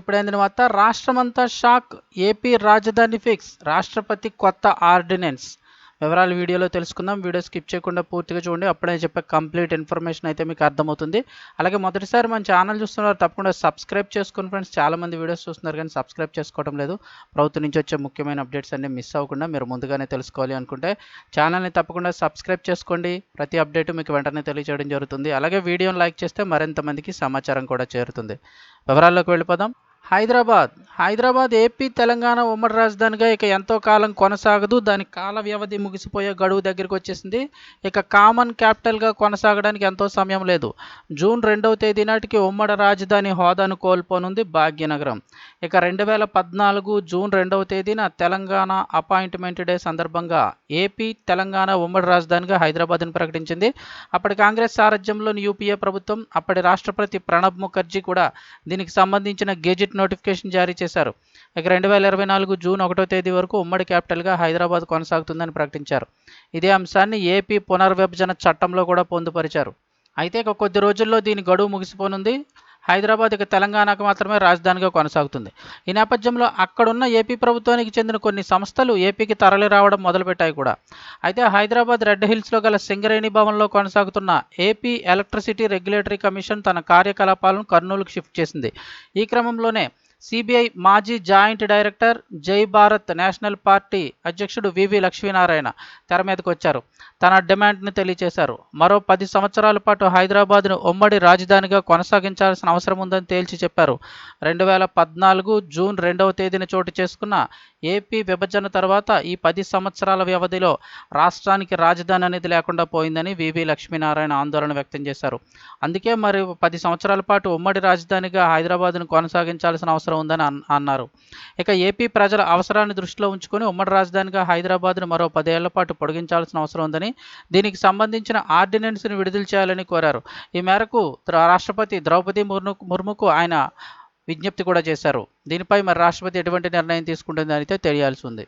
ఇప్పుడైన అందిన వార్త. రాష్ట్రమంతా షాక్. ఏపీ రాజధాని ఫిక్స్. రాష్ట్రపతి కొత్త ఆర్డినెన్స్. వివరాలు వీడియోలో తెలుసుకుందాం. వీడియో స్కిప్ చేయకుండా పూర్తిగా చూడండి. అప్పుడే చెప్పే కంప్లీట్ ఇన్ఫర్మేషన్ అయితే మీకు అర్థమవుతుంది. అలాగే మొదటిసారి మన ఛానల్ చూస్తున్నారు తప్పకుండా సబ్స్క్రైబ్ చేసుకుని ఫ్రెండ్స్. చాలామంది వీడియోస్ చూస్తున్నారు కానీ సబ్స్క్రైబ్ చేసుకోవడం లేదు. ప్రభుత్వం నుంచి వచ్చే ముఖ్యమైన అప్డేట్స్ అన్ని మిస్ అవ్వకుండా మీరు ముందుగానే తెలుసుకోవాలి అనుకుంటే ఛానల్ని తప్పకుండా సబ్స్క్రైబ్ చేసుకోండి. ప్రతి అప్డేట్ మీకు వెంటనే తెలియజేయడం జరుగుతుంది. అలాగే వీడియోని లైక్ చేస్తే మరింత మందికి సమాచారం కూడా చేరుతుంది. వివరాల్లోకి వెళ్ళిపోదాం. హైదరాబాద్. హైదరాబాద్ ఏపీ తెలంగాణ ఉమ్మడి రాజధానిగా ఇక ఎంతో కాలం కొనసాగదు. దాని కాల వ్యవధి ముగిసిపోయే గడువు దగ్గరికి వచ్చేసింది. ఇక కామన్ క్యాపిటల్గా కొనసాగడానికి ఎంతో సమయం లేదు. జూన్ రెండవ తేదీ నాటికి ఉమ్మడి రాజధాని హోదాను కోల్పోనుంది భాగ్యనగరం. ఇక రెండు వేల పద్నాలుగు జూన్ రెండవ తేదీన తెలంగాణ అపాయింట్మెంట్ డే సందర్భంగా ఏపీ తెలంగాణ ఉమ్మడి రాజధానిగా హైదరాబాద్ను ప్రకటించింది. అప్పటి కాంగ్రెస్ సారథ్యంలోని యూపీఏ ప్రభుత్వం అప్పటి రాష్ట్రపతి ప్రణబ్ ముఖర్జీ కూడా దీనికి సంబంధించిన గెజిట్ నోటిఫికేషన్ జారీ చేశారు. ఇక రెండు వేల ఇరవై నాలుగు జూన్ ఒకటో తేదీ వరకు ఉమ్మడి క్యాపిటల్గా హైదరాబాద్ కొనసాగుతుందని ప్రకటించారు. ఇదే అంశాన్ని ఏపీ పునర్విభజన చట్టంలో కూడా పొందుపరిచారు. అయితే ఇక కొద్ది రోజుల్లో దీని గడువు ముగిసిపోనుంది. హైదరాబాద్ ఇక తెలంగాణకు మాత్రమే రాజధానిగా కొనసాగుతుంది. ఈ నేపథ్యంలో అక్కడున్న ఏపీ ప్రభుత్వానికి చెందిన కొన్ని సంస్థలు ఏపీకి తరలి రావడం మొదలుపెట్టాయి కూడా. అయితే హైదరాబాద్ రెడ్ హిల్స్లో గల సింగరేణి భవన్లో కొనసాగుతున్న ఏపీ ఎలక్ట్రిసిటీ రెగ్యులేటరీ కమిషన్ తన కార్యకలాపాలను కర్నూలుకు షిఫ్ట్ చేసింది. ఈ క్రమంలోనే సిబిఐ మాజీ జాయింట్ డైరెక్టర్ జై భారత్ నేషనల్ పార్టీ అధ్యక్షుడు వివి లక్ష్మీనారాయణ తెర మీదకు వచ్చారు. తన డిమాండ్ని తెలియజేశారు మరో పది సంవత్సరాల పాటు హైదరాబాద్ను ఉమ్మడి రాజధానిగా కొనసాగించాల్సిన అవసరం ఉందని తేల్చి చెప్పారు. రెండు వేల పద్నాలుగు జూన్ రెండవ తేదీన చోటు చేసుకున్న ఏపీ విభజన తర్వాత ఈ పది సంవత్సరాల వ్యవధిలో రాష్ట్రానికి రాజధాని అనేది లేకుండా పోయిందని వివి లక్ష్మీనారాయణ ఆందోళన వ్యక్తం చేశారు. అందుకే మరి పది సంవత్సరాల పాటు ఉమ్మడి రాజధానిగా హైదరాబాద్ను కొనసాగించాల్సిన అవసరం ఉందని అన్నారు. ఇక ఏపీ ప్రజల అవసరాన్ని దృష్టిలో ఉంచుకొని ఉమ్మడి రాజధానిగా హైదరాబాద్ను మరో పదేళ్ళ పాటు పొడిగించాల్సిన అవసరం ఉందని దీనికి సంబంధించిన ఆర్డినెన్స్ను విడుదల చేయాలని కోరారు. ఈ మేరకు రాష్ట్రపతి ద్రౌపది ముర్ము ముర్ముకు ఆయన విజ్ఞప్తి కూడా చేశారు. దీనిపై మరి రాష్ట్రపతి ఎటువంటి నిర్ణయం తీసుకుంటుంది అయితే తెలియాల్సి ఉంది.